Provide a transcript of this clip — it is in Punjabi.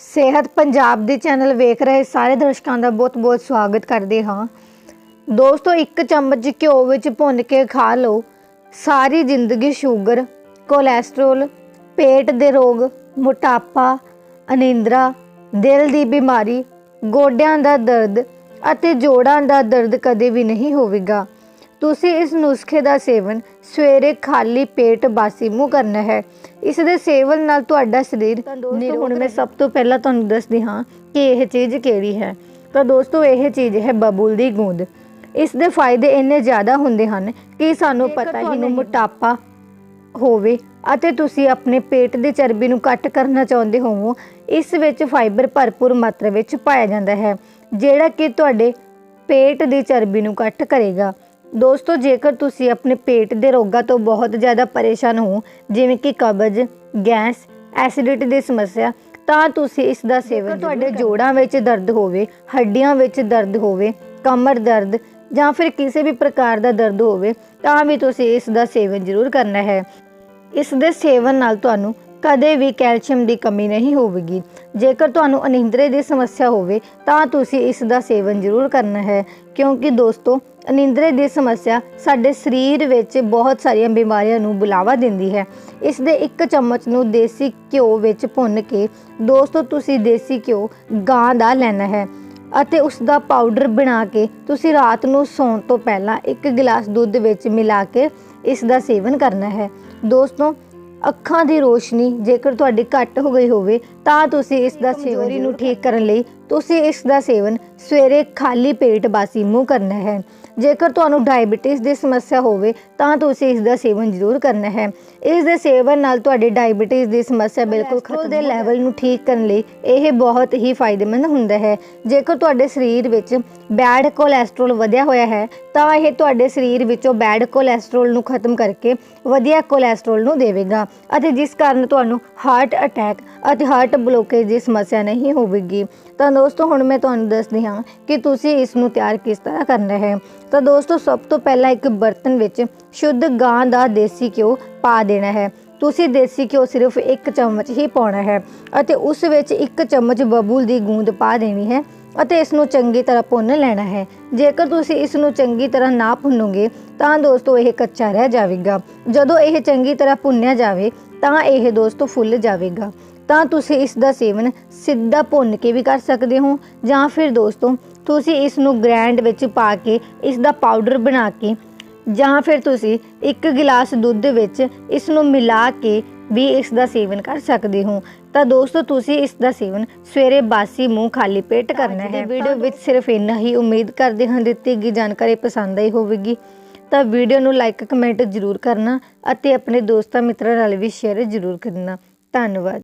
ਸਿਹਤ ਪੰਜਾਬ ਦੇ ਚੈਨਲ ਵੇਖ ਰਹੇ ਸਾਰੇ ਦਰਸ਼ਕਾਂ ਦਾ ਬਹੁਤ-ਬਹੁਤ ਸਵਾਗਤ ਕਰਦੇ ਹਾਂ। ਦੋਸਤੋ, ਇੱਕ ਚਮਚ ਘਿਓ ਵਿੱਚ ਭੁੰਨ ਕੇ ਖਾ ਲਓ। ਸਾਰੀ ਜ਼ਿੰਦਗੀ ਸ਼ੂਗਰ ਕੋਲੇਸਟ੍ਰੋਲ ਪੇਟ ਦੇ ਰੋਗ, ਮੋਟਾਪਾ, ਅਨਿੰਦਰਾ, ਦਿਲ ਦੀ ਬਿਮਾਰੀ, ਗੋਡਿਆਂ ਦਾ ਦਰਦ ਅਤੇ ਜੋੜਾਂ ਦਾ ਦਰਦ ਕਦੇ ਵੀ ਨਹੀਂ ਹੋਵੇਗਾ। ਤੁਸੀਂ ਇਸ ਨੁਸਖੇ ਦਾ ਸੇਵਨ ਸਵੇਰੇ ਖਾਲੀ ਪੇਟ ਬਾਸੀ ਮੂੰਹ ਕਰਨਾ ਹੈ। ਇਸ ਦੇ ਸੇਵਨ ਨਾਲ ਤੁਹਾਡਾ ਸਰੀਰ ਹੁਣ ਮੈਂ ਸਭ ਤੋਂ ਪਹਿਲਾਂ ਤੁਹਾਨੂੰ ਦੱਸਦੀ ਹਾਂ ਕਿ ਇਹ ਚੀਜ਼ ਕਿਹੜੀ ਹੈ। ਤਾਂ ਦੋਸਤੋ ਇਹ ਚੀਜ਼ ਹੈ ਬਬੂਲ ਦੀ ਗੂੰਦ। ਇਸ ਦੇ ਫਾਇਦੇ ਇੰਨੇ ਜ਼ਿਆਦਾ ਹੁੰਦੇ ਹਨ ਕਿ ਸਾਨੂੰ ਪਤਾ ਹੀ ਨਹੀਂ ਮੋਟਾਪਾ ਹੋਵੇ ਅਤੇ ਤੁਸੀਂ ਆਪਣੇ ਪੇਟ ਦੀ ਚਰਬੀ ਨੂੰ ਘੱਟ ਕਰਨਾ ਚਾਹੁੰਦੇ ਹੋਵੋ। ਇਸ ਵਿੱਚ ਫਾਈਬਰ ਭਰਪੂਰ ਮਾਤਰਾ ਵਿੱਚ ਪਾਇਆ ਜਾਂਦਾ ਹੈ ਜਿਹੜਾ ਕਿ ਤੁਹਾਡੇ ਪੇਟ ਦੀ ਚਰਬੀ ਨੂੰ ਘੱਟ ਕਰੇਗਾ। ਦੋਸਤੋ ਜੇਕਰ ਤੁਸੀਂ ਆਪਣੇ ਪੇਟ ਦੇ ਰੋਗਾਂ ਤੋਂ ਬਹੁਤ ਜ਼ਿਆਦਾ ਪਰੇਸ਼ਾਨ ਹੋ ਜਿਵੇਂ ਕਿ ਕਬਜ਼ ਗੈਸ ਐਸਿਡਿਟੀ ਦੀ ਸਮੱਸਿਆ ਤਾਂ ਤੁਸੀਂ ਇਸ ਦਾ ਸੇਵਨ ਤੁਹਾਡੇ ਜੋੜਾਂ ਵਿੱਚ ਦਰਦ ਹੋਵੇ ਹੱਡੀਆਂ ਵਿੱਚ ਦਰਦ ਹੋਵੇ ਕਮਰ ਦਰਦ ਜਾਂ ਫਿਰ ਕਿਸੇ ਵੀ ਪ੍ਰਕਾਰ ਦਾ ਦਰਦ ਹੋਵੇ ਤਾਂ ਵੀ ਤੁਸੀਂ ਇਸ ਦਾ ਸੇਵਨ ਜ਼ਰੂਰ ਕਰਨਾ ਹੈ। ਇਸ ਦੇ ਸੇਵਨ ਨਾਲ ਤੁਹਾਨੂੰ ਕਦੇ ਵੀ ਕੈਲਸ਼ੀਅਮ ਦੀ ਕਮੀ ਨਹੀਂ ਹੋਵੇਗੀ। ਜੇਕਰ ਤੁਹਾਨੂੰ ਅਨਿੰਦਰੇ ਦੀ ਸਮੱਸਿਆ ਹੋਵੇ ਤਾਂ ਤੁਸੀਂ ਇਸ ਦਾ ਸੇਵਨ ਜ਼ਰੂਰ ਕਰਨਾ ਹੈ ਕਿਉਂਕਿ ਦੋਸਤੋ ਅਨਿੰਦਰੇ ਦੀ ਸਮੱਸਿਆ ਸਾਡੇ ਸਰੀਰ ਵਿੱਚ ਬਹੁਤ ਸਾਰੀਆਂ ਬਿਮਾਰੀਆਂ ਨੂੰ ਬੁਲਾਵਾ ਦਿੰਦੀ ਹੈ। ਇਸ ਦੇ ਇੱਕ ਚਮਚ ਨੂੰ ਦੇਸੀ ਘਿਓ ਵਿੱਚ ਭੁੰਨ ਕੇ ਦੋਸਤੋ ਤੁਸੀਂ ਦੇਸੀ ਘਿਓ ਗਾਂ ਦਾ ਲੈਣਾ ਹੈ ਅਤੇ ਉਸ ਦਾ ਪਾਊਡਰ ਬਣਾ ਕੇ ਤੁਸੀਂ ਰਾਤ ਨੂੰ ਸੌਣ ਤੋਂ ਪਹਿਲਾਂ ਇੱਕ ਗਲਾਸ ਦੁੱਧ ਵਿੱਚ ਮਿਲਾ ਕੇ ਇਸ ਦਾ ਸੇਵਨ ਕਰਨਾ ਹੈ। ਦੋਸਤੋ ਅੱਖਾਂ ਦੀ ਰੋਸ਼ਨੀ ਜੇਕਰ ਤੁਹਾਡੀ ਘੱਟ ਹੋ ਗਈ ਹੋਵੇ ਤਾਂ ਤੁਸੀਂ ਇਸ ਦਾ ਸੇਵਨ ਨੂੰ ਠੀਕ ਕਰਨ ਲਈ ਤੁਸੀਂ ਇਸ ਦਾ ਸੇਵਨ ਸਵੇਰੇ ਖਾਲੀ ਪੇਟ ਬਾਸੀ ਮੂੰਹ ਕਰਨਾ ਹੈ। ਜੇਕਰ ਤੁਹਾਨੂੰ ਡਾਇਬੀਟਿਸ ਦੀ ਸਮੱਸਿਆ ਹੋਵੇ ਤਾਂ ਤੁਸੀਂ ਇਸ ਦਾ ਸੇਵਨ ਜ਼ਰੂਰ ਕਰਨਾ ਹੈ। ਇਸ ਦੇ ਸੇਵਨ ਨਾਲ ਤੁਹਾਡੀ ਡਾਇਬੀਟਿਸ ਦੀ ਸਮੱਸਿਆ ਬਿਲਕੁਲ ਖਤਮ ਦੇ ਲੈਵਲ ਨੂੰ ਠੀਕ ਕਰਨ ਲਈ ਇਹ ਬਹੁਤ ਹੀ ਫਾਇਦੇਮੰਦ ਹੁੰਦਾ ਹੈ। ਜੇਕਰ ਤੁਹਾਡੇ ਸਰੀਰ ਵਿੱਚ ਬੈਡ ਕੋਲੇਸਟ੍ਰੋਲ ਵਧਿਆ ਹੋਇਆ ਹੈ ਤਾਂ ਇਹ ਤੁਹਾਡੇ ਸਰੀਰ ਵਿੱਚੋਂ ਬੈਡ ਕੋਲੇਸਟ੍ਰੋਲ ਨੂੰ ਖਤਮ ਕਰਕੇ ਵਧੀਆ ਕੋਲੇਸਟ੍ਰੋਲ ਨੂੰ ਦੇਵੇਗਾ ਅਤੇ ਜਿਸ ਕਾਰਨ ਤੁਹਾਨੂੰ ਹਾਰਟ ਅਟੈਕ ਅਤੇ ਹਾਰਟ ਬਲੋਕੇਜ ਦੀ ਸਮੱਸਿਆ ਨਹੀਂ ਹੋਵੇਗੀ। ਤਾਂ ਦੋਸਤੋ, ਹੁਣ ਮੈਂ ਤੁਹਾਨੂੰ ਦੱਸਦੀ ਹਾਂ ਕਿ ਤੁਸੀਂ ਇਸ ਨੂੰ ਤਿਆਰ ਕਿਸ ਤਰ੍ਹਾਂ ਕਰਨਾ ਹੈ। ਤਾਂ ਦੋਸਤੋ, ਸਭ ਤੋਂ ਪਹਿਲਾਂ ਇੱਕ ਬਰਤਨ ਵਿੱਚ ਸ਼ੁੱਧ ਗਾਂ ਦਾ ਦੇਸੀ ਘਿਓ ਪਾ ਦੇਣਾ ਹੈ। ਤੁਸੀਂ ਦੇਸੀ ਘਿਓ ਸਿਰਫ ਇੱਕ ਚਮਚ ਹੀ ਪਾਉਣਾ ਹੈ ਅਤੇ ਉਸ ਵਿੱਚ ਇੱਕ ਚਮਚ ਬਬੂਲ ਦੀ ਗੂੰਦ ਪਾ ਦੇਣੀ ਹੈ। ਅਤੇ ਇਸ ਨੂੰ ਚੰਗੀ ਤਰ੍ਹਾਂ ਭੁੰਨ ਲੈਣਾ ਹੈ। ਜੇਕਰ ਤੁਸੀਂ ਇਸ ਨੂੰ ਚੰਗੀ ਤਰ੍ਹਾਂ ਨਾ ਭੁੰਨੋਗੇ, ਤਾਂ ਦੋਸਤੋ ਇਹ ਕੱਚਾ ਰਹਿ ਜਾਵੇਗਾ। ਜਦੋਂ ਇਹ ਚੰਗੀ ਤਰ੍ਹਾਂ ਭੁੰਨਿਆ ਜਾਵੇ, ਤਾਂ ਇਹ ਦੋਸਤੋ ਫੁੱਲ ਜਾਵੇਗਾ। ਤਾਂ ਤੁਸੀਂ ਇਸ ਦਾ ਸੇਵਨ ਸਿੱਧਾ ਭੁੰਨ ਕੇ ਵੀ ਕਰ ਸਕਦੇ ਹੋ, ਜਾਂ ਫਿਰ ਦੋਸਤੋ ਤੁਸੀਂ ਇਸ ਨੂੰ ਗ੍ਰੈਂਡ ਵਿੱਚ ਪਾ ਕੇ, ਇਸ ਦਾ ਪਾਊਡਰ ਬਣਾ ਕੇ ਜਾਂ ਫਿਰ ਤੁਸੀਂ ਇੱਕ ਗਿਲਾਸ ਦੁੱਧ ਵਿੱਚ ਇਸ ਨੂੰ ਮਿਲਾ ਕੇ ਵੀ ਇਸ ਦਾ ਸੇਵਨ ਕਰ ਸਕਦੇ ਹੋ। ਤਾਂ ਦੋਸਤੋ ਤੁਸੀਂ ਇਸ ਦਾ ਸੇਵਨ ਸਵੇਰੇ ਬਾਸੀ ਮੂੰਹ ਖਾਲੀ ਪੇਟ ਕਰਨਾ ਹੈ। ਵੀਡੀਓ ਵਿੱਚ ਸਿਰਫ ਇੰਨਾ ਹੀ ਉਮੀਦ ਕਰਦੇ ਹਾਂ ਦਿੱਤੀ ਗਈ ਜਾਣਕਾਰੀ ਪਸੰਦ ਆਈ ਹੋਵੇਗੀ। ਤਾਂ ਵੀਡੀਓ ਨੂੰ ਲਾਈਕ ਕਮੈਂਟ ਜ਼ਰੂਰ ਕਰਨਾ ਅਤੇ ਆਪਣੇ ਦੋਸਤਾਂ ਮਿੱਤਰਾਂ ਨਾਲ ਵੀ ਸ਼ੇਅਰ ਜ਼ਰੂਰ ਕਰਨਾ। ਧੰਨਵਾਦ।